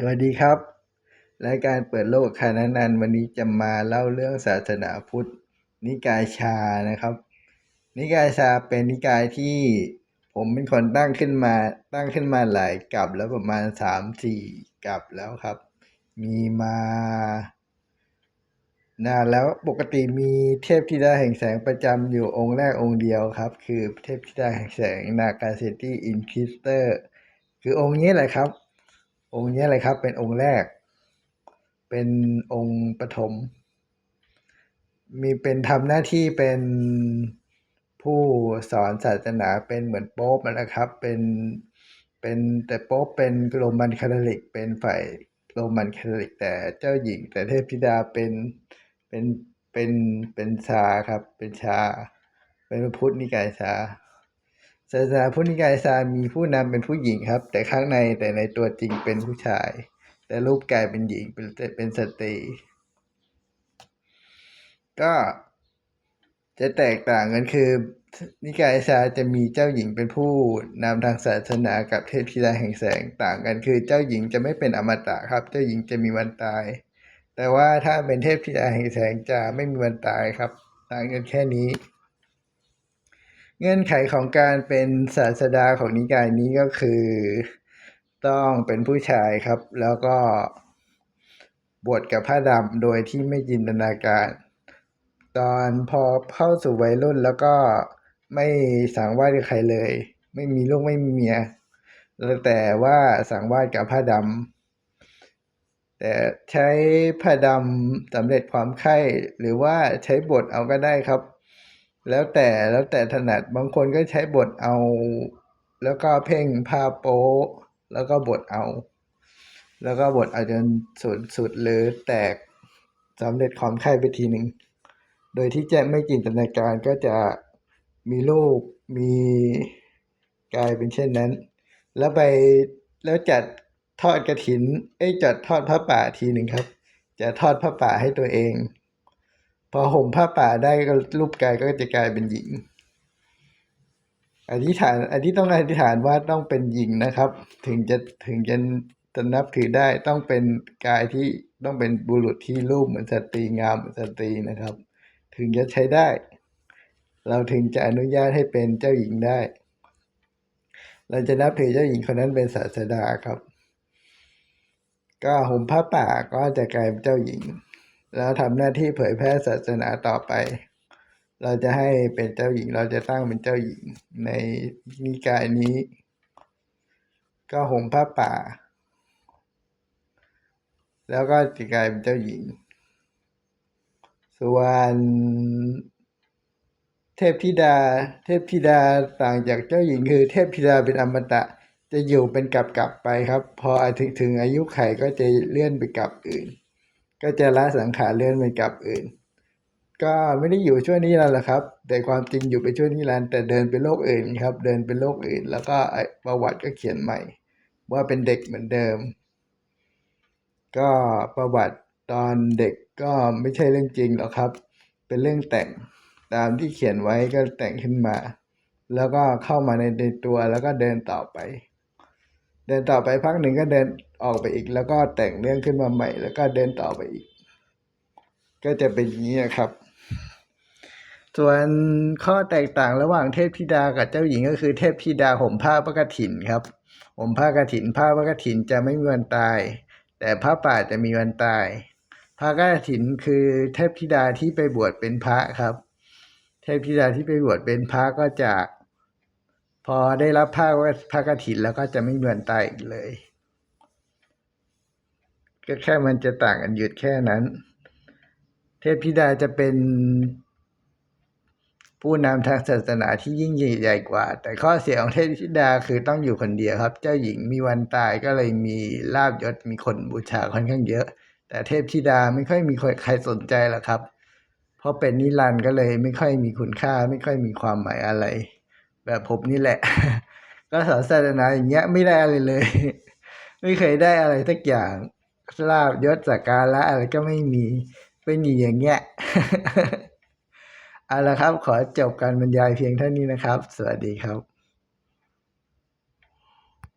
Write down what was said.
สวัสดีครับ รายการเปิดโลกคานานันวันนี้จะมาเล่าเรื่องศาสนาพุทธ นิกายชานะครับ นิกายชาเป็นนิกายที่ผมเป็นคนตั้งขึ้นมาตั้งขึ้นมาหลายกับแล้วประมาณสามสี่กับแล้วครับ มีมานานแล้วปกติมีเทพธิดาแห่งแสงประจำอยู่องค์แรกองค์เดียวครับ คือเทพธิดาแห่งแสงนากาเซตี้อินคิสเตอร์ คือองค์นี้แหละครับ องค์นี้เลยครับ เป็นองค์แรก เป็นองค์ปฐมมีเป็นทำหน้าที่เป็นผู้สอนศาสนาเป็นเหมือนโป๊ปนะครับ เป็นเป็นแต่โป๊ปเป็นโรมันคาทอลิก เป็นฝ่ายโรมันคาทอลิก แต่เจ้าหญิงแต่เทพธิดาเป็นเป็นเป็นเป็นชาครับ เป็นชา เป็นพุทธนิกายชา ศาสนาพุทธนิกายชามีผู้นำเป็นผู้หญิงครับ แต่ข้างในแต่ในตัวจริงเป็นผู้ชาย แต่รูปกายเป็นหญิงเป็นเป็นสตรี ก็จะแตกต่างกันคือ นิกายชาจะมีเจ้าหญิงเป็นผู้นำทางศาสนากับเทพธิดาแห่งแสงต่างกันคือ เจ้าหญิงจะไม่เป็นอมตะครับ เจ้าหญิงจะมีวันตาย แต่ว่าถ้าเป็นเทพธิดาแห่งแสงจะไม่มีวันตายครับ ต่างกันแค่นี้ เงื่อนไขของการเป็นศาสดาของนิกายนี้ก็คือ ต้องเป็นผู้ชายครับ แล้วก็บวชกับผ้าดำโดยที่ไม่จินตนาการ ตอนพอเข้าสู่วัยรุ่นแล้วก็ไม่สังวาสกับใครเลย ไม่มีลูกไม่มีเมียแต่ว่าสังวาสกับผ้าดำแต่ใช้ผ้าดำสำเร็จความไข้หรือว่าใช้บทเอาก็ได้ครับ แล้วแต่แล้วแต่ถนัดบางคนก็ใช้บทเอา แล้วก็เพ่งผ้าโป๊แล้วก็บทเอา แล้วก็บทเอาจนสุดสุดหรือแตกสำเร็จความไข้ไปทีหนึ่งโดยที่แจะไม่จินตนาการก็จะมีลูกมีกลายเป็นเช่นนั้น แล้วไปแล้วจัดทอดกระถิน เอ้จัดทอดผ้าป่าทีหนึ่งครับ จะทอดผ้าป่าให้ตัวเอง พอห่มผ้าป่าได้ก็รูปกายก็จะกลายเป็นหญิง อธิษฐานอธิต้องอธิษฐานว่าต้องเป็นหญิงนะครับ ถึงจะถึงจะจะนับถือได้ต้องเป็นกายที่ต้องเป็นบุรุษที่รูปเหมือนสตรีงามเหมือนสตรีนะครับ ถึงจะใช้ได้ เราถึงจะอนุญาตให้เป็นเจ้าหญิงได้ เราจะนับถือเจ้าหญิงคนนั้นเป็นศาสดาครับ ก็ห่มผ้าป่าก็จะกลายเป็นเจ้าหญิง แล้วทำหน้าที่เผยแพร่ศาสนาต่อไป เราจะให้เป็นเจ้าหญิง เราจะตั้งเป็นเจ้าหญิงในนิกายนี้ ก็ห่มผ้าป่า แล้วก็จะกลายเป็นเจ้าหญิง ส่วนเทพธิดา เทพธิดาต่างจากเจ้าหญิงคือ เทพธิดาเป็นอมตะ จะอยู่เป็นกับกับไปครับ พอถึงถึงอายุไขก็จะเลื่อนไปกับอื่น ก็จะละสังขารเลื่อนไปกับอื่น ก็ไม่ได้อยู่ช่วงนี้แล้วละครับ แต่ความจริงอยู่ไปช่วงนี้แล้วแต่เดินไปโลกอื่นครับ เดินไปโลกอื่น แล้วก็ประวัติก็เขียนใหม่ ว่าเป็นเด็กเหมือนเดิม ก็ประวัติตอนเด็กก็ไม่ใช่เรื่องจริงหรอกครับ เป็นเรื่องแต่งตามที่เขียนไว้ก็แต่งขึ้นมา แล้วก็เข้ามาในในตัวแล้วก็เดินต่อไป เดินต่อไปพักหนึ่งก็เดินออกไปอีก แล้วก็แต่งเรื่องขึ้นมาใหม่ แล้วก็เดินต่อไปอีก ก็จะเป็นอย่างนี้ครับ ส่วนข้อแตกต่างระหว่างเทพธิดากับเจ้าหญิงก็คือเทพธิดาห่มผ้าพระกฐินครับห่มผ้ากฐินผ้าพระกฐินจะไม่มีวันตาย แต่ผ้าป่าจะมีวันตายพระกฐินคือเทพธิดาที่ไปบวชเป็นพระครับ เทพธิดาที่ไปบวชเป็นพระก็จะ พอได้รับผ้าพระกฐินแล้วก็จะไม่เหมีวันตายอีกเลยก็แค่มันจะต่างกันหยุดแค่นั้น เทพธิดาจะเป็นผู้นำทางศาสนาที่ยิ่งใหญ่กว่า แต่ข้อเสียของเทพธิดาคือต้องอยู่คนเดียวครับ เจ้าหญิงมีวันตายก็เลยมีลาบยศมีคนบูชาค่อนข้างเยอะ แต่เทพธิดาไม่ค่อยมีใครสนใจหรอกครับ เพราะเป็นนิรันดร์ก็เลยไม่ค่อยมีคุณค่าไม่ค่อยมีความหมายอะไร แบบผมนี่แหละ ก็สอนศาสนาอย่างเงี้ยไม่ได้อะไรเลย ไม่เคยได้อะไรสักอย่างลาบยศสักการะอะไรก็ไม่มีเป็นอย่างเงี้ยเอาละครับ ขอจบการบรรยายเพียงเท่านี้นะครับ สวัสดีครับ